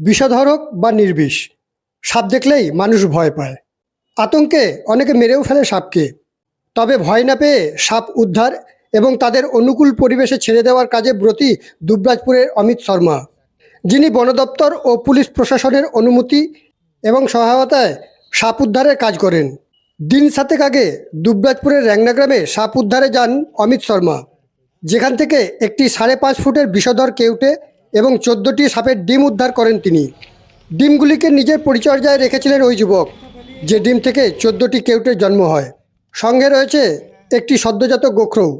বিষধরক বা নির্বিষ। সাপ দেখলেই মানুষ ভয় পায়। আতঙ্কে অনেকে মেরেও ফেলে সাপকে। তবে ভয় না পেয়ে সাপ উদ্ধার এবং তাদের অনুকূল পরিবেশে ছেড়ে দেওয়ার কাজে ব্রতী দুবরাজপুরের অমিত শর্মা। যিনি বন দপ্তর ও পুলিশ প্রশাসনের অনুমতি এবং সহায়তায় সাপ উদ্ধারের কাজ করেন। দিন সাতেক আগে দুবরাজপুরের র্যাংনা গ্রামে সাপ উদ্ধারে যান অমিত শর্মা। যেখান থেকে একটি সাড়ে পাঁচ ফুটের বিষধর কেউটে এবং চোদ্দোটি সাপের ডিম উদ্ধার করেন তিনি। ডিমগুলিকে নিজের পরিচর্যায় রেখেছিলেন ওই যুবক, যে ডিম থেকে চোদ্দোটি কেউটের জন্ম হয়। সঙ্গে রয়েছে একটি সদ্যজাত গোখরৌ।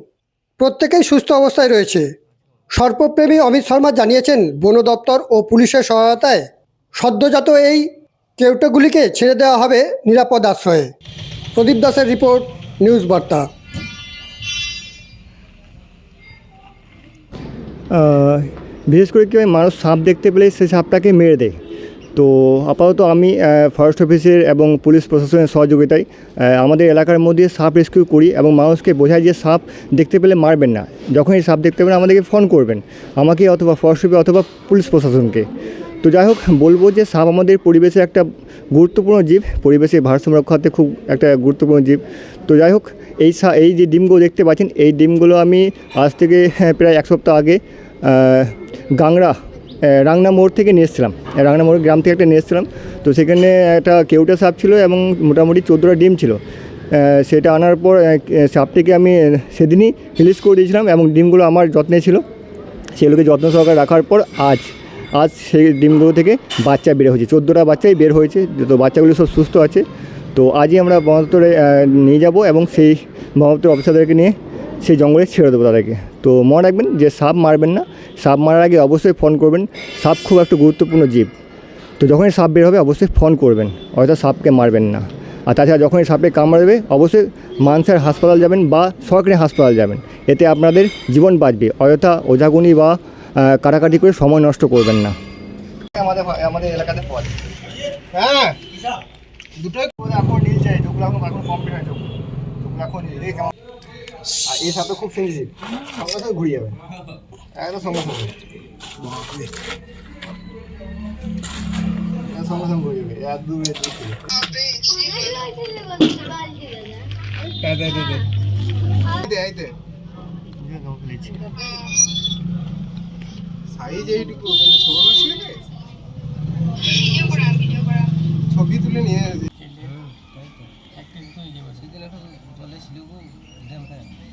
প্রত্যেকেই সুস্থ অবস্থায় রয়েছে। সর্পপ্রেমী অমিত শর্মা জানিয়েছেন, বন দপ্তর ও পুলিশের সহায়তায় সদ্যজাত এই কেউটেগুলিকে ছেড়ে দেওয়া হবে নিরাপদ আশ্রয়ে। প্রদীপ দাসের রিপোর্ট, নিউজ বার্তা। বিশেষ করে কী হয় মানুষ সাপ দেখতে পেলে সেই সাপটাকে মেরে দেয়। তো আপাতত আমি ফরেস্ট অফিসের এবং পুলিশ প্রশাসনের সহযোগিতায় আমাদের এলাকার মধ্যে সাপ রেস্কিউ করি এবং মানুষকে বোঝাই যে সাপ দেখতে পেলে মারবেন না। যখনই সাপ দেখতে পেলে আমাদেরকে ফোন করবেন আমাকে অথবা ফরেস্ট অফিস অথবা পুলিশ প্রশাসনকে। তো যাই হোক বলব যে সাপ আমাদের পরিবেশে একটা গুরুত্বপূর্ণ জীব পরিবেশের ভারসাম্য রক্ষাতে খুব একটা গুরুত্বপূর্ণ জীব। তো যাই হোক এই এই যে ডিমগুলো দেখতে পাচ্ছেন এই ডিমগুলো আমি আজ থেকে হ্যাঁ, প্রায় এক সপ্তাহ আগে আহ, রাংনা মোড় থেকে নিয়ে এসেছিলাম। রাংনা মোড় গ্রাম থেকে একটা নিয়ে এসেছিলাম। তো সেখানে একটা কেউটা সাপ ছিল এবং মোটামুটি চোদ্দোটা ডিম ছিল। সেটা আনার পর সাপটিকে আমি সেদিনই রিলিজ করে দিয়েছিলাম এবং ডিমগুলো আমার যত্নে ছিল। সেগুলোকে যত্ন সহকারে রাখার পর আজ আজ সেই ডিমগুলো থেকে বাচ্চা বের হয়েছে। চোদ্দোটা বাচ্চাই বের হয়েছে। তো বাচ্চাগুলো সব সুস্থ আছে। তো আজই আমরা বনদপ্তরে নিয়ে যাব এবং সেই বনদপ্তর অফিসারদেরকে নিয়ে সেই জঙ্গলে ছেড়ে দেবো তাদেরকে। তো মনে রাখবেন যে সাপ মারবেন না। সাপ মারার আগে অবশ্যই ফোন করবেন। সাপ খুব একটা গুরুত্বপূর্ণ জীব। তো যখনই সাপ বের হবে, অবশ্যই ফোন করবেন। অর্থাৎ সাপকে মারবেন না। আর তাছাড়া যখনই সাপে কামড়াবে, অবশ্যই মানসার হাসপাতাল যাবেন বা সরকারি হাসপাতাল যাবেন। এতে আপনাদের জীবন বাঁচবে। অযথা ওঝাগুনি বা কাটাকাটি করে সময় নষ্ট করবেন না। আমাদের এলাকাতে যায় হ্যাঁ? দুটোই এখন নীল চাই। এখন এখন আর এই সাপটা খুব সেন্সিটিভ সঙ্গে সঙ্গে ঘুরিয়ে যাবে। একদম সঙ্গে সঙ্গে। একদম সঙ্গে সঙ্গে ঘুরিয়ে যাবে। দু দে। এই দে, এই দে। বুঝে